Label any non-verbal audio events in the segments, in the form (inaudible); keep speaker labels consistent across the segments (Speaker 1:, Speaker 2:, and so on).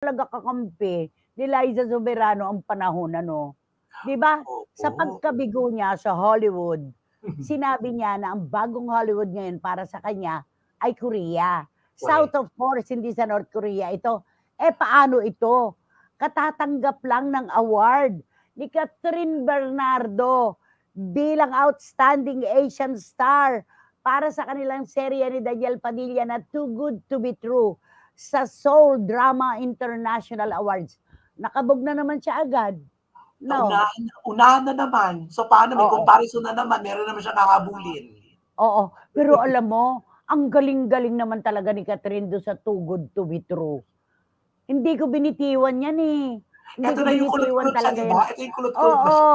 Speaker 1: talaga kakampi ni Liza Soberano ang panahon ano. 'Di ba? Sa pagkabigo niya sa Hollywood, (laughs) sinabi niya na ang bagong Hollywood ngayon para sa kanya ay Korea. South of course, hindi sa North Korea ito. Eh paano ito? Katatanggap lang ng award ni Catherine Bernardo bilang Outstanding Asian Star para sa kanilang serye ni Daniel Padilla na Too Good to be True sa Seoul Drama International Awards. Nakabog na naman siya agad. No.
Speaker 2: Unahan, unahan na naman. So paano may
Speaker 1: Oo.
Speaker 2: comparison na naman, meron naman siyang kahabulin.
Speaker 1: Oo. Pero alam mo, ang galing-galing naman talaga ni Catherine do sa Too Good to be True. Hindi ko binitiwan yan eh. Hindi
Speaker 2: Ito
Speaker 1: ko
Speaker 2: na yung
Speaker 1: binitiwan
Speaker 2: kulot-kulot siya,
Speaker 1: talaga
Speaker 2: di
Speaker 1: yan.
Speaker 2: ba? Ito yung kulot-kulot
Speaker 1: Oo.
Speaker 2: na siya.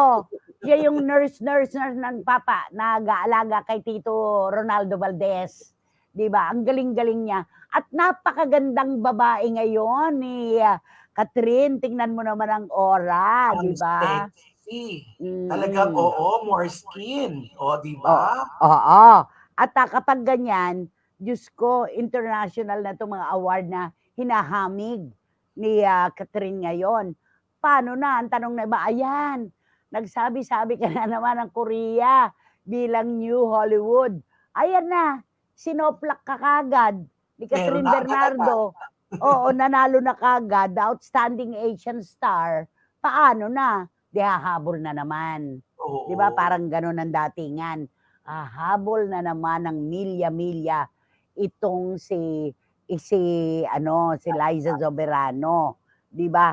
Speaker 1: Yan yung nurse, nurse, nurse ng papa, nag-aalaga kay Tito Ronaldo Valdez. Di ba? Ang galing-galing niya. At napakagandang babae ngayon ni ah, Catherine. Tingnan mo naman ang aura, di ba?
Speaker 2: sexy.
Speaker 1: Mm.
Speaker 2: Talagang, oo, more skin. O, di ba?
Speaker 1: Oo. At ah, kapag ganyan, Diyos ko, international na itong mga award na hinahamig ni ah, Catherine ngayon. Paano na? Ang tanong na iba, ayan, nagsabi-sabi ka na naman ng Korea bilang New Hollywood. Ayan na, sinoplak ka kagad ni Catherine Bernardo. Oo, nanalo na kagad, the outstanding Asian star. Paano na? Di hahabol na naman.
Speaker 2: Oo.
Speaker 1: 'Di ba? Parang gano'n ang datingan. Hahabol na naman ng milya-milya itong si si ano si Liza Soberano, 'di ba?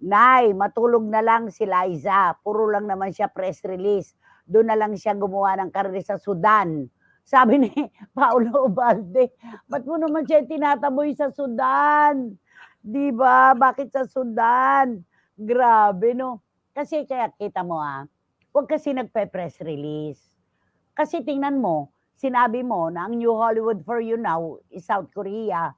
Speaker 1: Nay, matulog na lang si Liza. Puro lang naman siya press release. Doon na lang siya gumawa ng karir sa Sudan. Sabi ni (laughs) Paolo Ubalde, ba't mo naman siya tinataboy sa Sudan? 'Di ba? Bakit sa Sudan? Grabe, no? Kasi kaya kita mo ah, huwag kasi nagpe-press release. Kasi tingnan mo, sinabi mo na ang New Hollywood for you now is South Korea.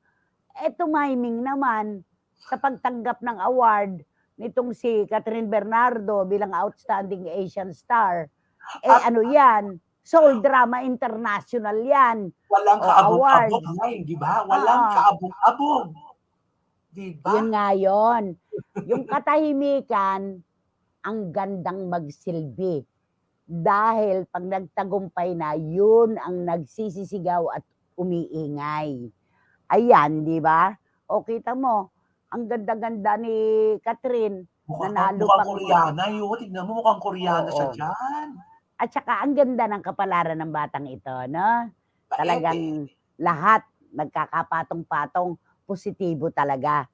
Speaker 1: Eh tumiming naman sa pagtanggap ng award nitong si Catherine Bernardo bilang Outstanding Asian Star. Eh
Speaker 2: At-
Speaker 1: ano yan? Soul Drama International yan.
Speaker 2: Walang kaabog-abog ngayon, di ba? Walang
Speaker 1: Oo.
Speaker 2: kaabog-abog. Di ba?
Speaker 1: Yun nga yun. Yung katahimikan, ang gandang magsilbi. Dahil pag nagtagumpay na, yun ang nagsisisigaw at umiingay. Ayan, di ba? O kita mo, ang ganda-ganda ni Catherine.
Speaker 2: Mukhang,
Speaker 1: nanalo
Speaker 2: mukhang
Speaker 1: pang-
Speaker 2: Koreana yun. Tignan mo, mukhang Koreana siya
Speaker 1: Oo.
Speaker 2: dyan.
Speaker 1: At saka ang ganda ng kapalaran ng batang ito, no? Talagang lahat nagkakapatong-patong positibo talaga.